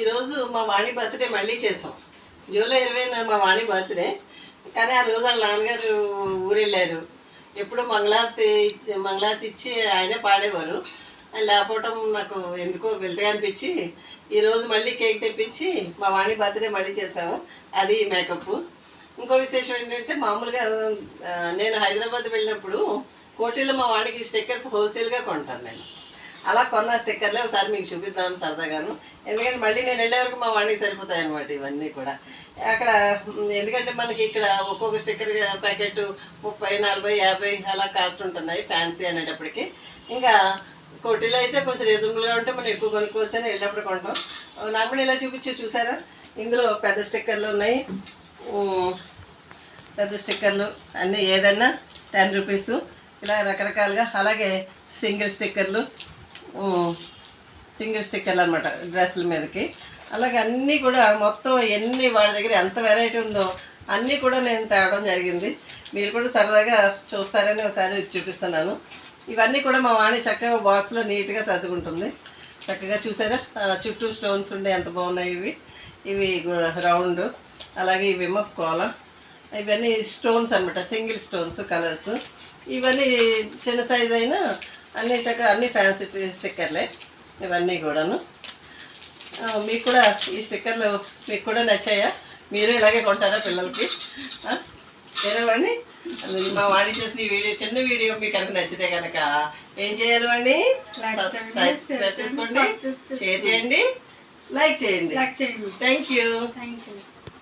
ఈరోజు మా వాణి బర్త్డే మళ్ళీ చేసాం. జూలై ఇరవైన మా వాణి బర్త్డే. కానీ ఆ రోజు వాళ్ళ నాన్నగారు ఊరెళ్ళారు. ఎప్పుడు మంగళారతి ఇచ్చి మంగళారతి ఇచ్చి ఆయనే పాడేవారు. లేకపోవటం నాకు ఎందుకో వెళ్తే అనిపించి ఈరోజు మళ్ళీ కేక్ తెప్పించి మా వాణి బర్త్డే మళ్ళీ చేసాము. అది మేకప్. ఇంకో విశేషం ఏంటంటే మామూలుగా నేను హైదరాబాద్ వెళ్ళినప్పుడు కోటీలో మా వాడికి స్టిక్కర్స్ హోల్సేల్గా కొంటాను నేను. అలా కొన్న స్టిక్కర్లే ఒకసారి మీకు చూపిద్దామని సరదాగాను. ఎందుకంటే మళ్ళీ నేను వెళ్ళే వరకు మా వాడికి సరిపోతాయి అనమాట ఇవన్నీ కూడా. అక్కడ ఎందుకంటే మనకి ఇక్కడ ఒక్కొక్క స్టిక్కర్ ప్యాకెట్ ముప్పై నలభై యాభై అలా కాస్ట్ ఉంటున్నాయి ఫ్యాన్సీ అనేటప్పటికి. ఇంకా కొట్టిలో అయితే కొంచెం రీజనబుల్గా ఉంటే మనం ఎక్కువ కొనుక్కోవచ్చు అని వెళ్ళినప్పుడు కొంటాం. నాకు ఇలా చూపించి చూసారా? ఇందులో పెద్ద స్టిక్కర్లు ఉన్నాయి. పెద్ద స్టిక్కర్లు అన్నీ ఏదైనా టెన్ రూపీస్. ఇలా రకరకాలుగా అలాగే సింగిల్ స్టిక్కర్లు. సింగిల్ స్టిక్కర్లు అనమాట డ్రెస్సుల మీదకి. అలాగే అన్నీ కూడా మొత్తం ఎన్ని వాడి దగ్గర ఎంత వెరైటీ ఉందో అన్నీ కూడా నేను తేవడం జరిగింది. మీరు కూడా సరదాగా చూస్తారని ఒకసారి చూపిస్తున్నాను. ఇవన్నీ కూడా మా వాణి చక్కగా బాక్స్లో నీట్గా సర్దుకుంటుంది. చక్కగా చూసారా? చుట్టూ స్టోన్స్ ఉండే ఎంత బాగున్నాయి ఇవి. ఇవి రౌండ్. అలాగే ఇవేమో కోలం. ఇవన్నీ స్టోన్స్ అనమాట సింగిల్ స్టోన్స్ కలర్స్ ఇవన్నీ చిన్న సైజ్ అయినా అన్ని చక్కగా అన్ని ఫ్యాన్సీ స్టిక్కర్లే ఇవన్నీ కూడాను. మీకు కూడా ఈ స్టిక్కర్లు మీకు కూడా నచ్చాయా? మీరు ఇలాగే కొంటారా పిల్లలకి? వాడిని మా వాడి చేసిన ఈ వీడియో చిన్న వీడియో మీకు కనుక నచ్చితే కనుక ఏం చేయాలి వాడిని? సబ్స్క్రైబ్ చేసుకోండి షేర్ చేయండి లైక్ చేయండి. Thank you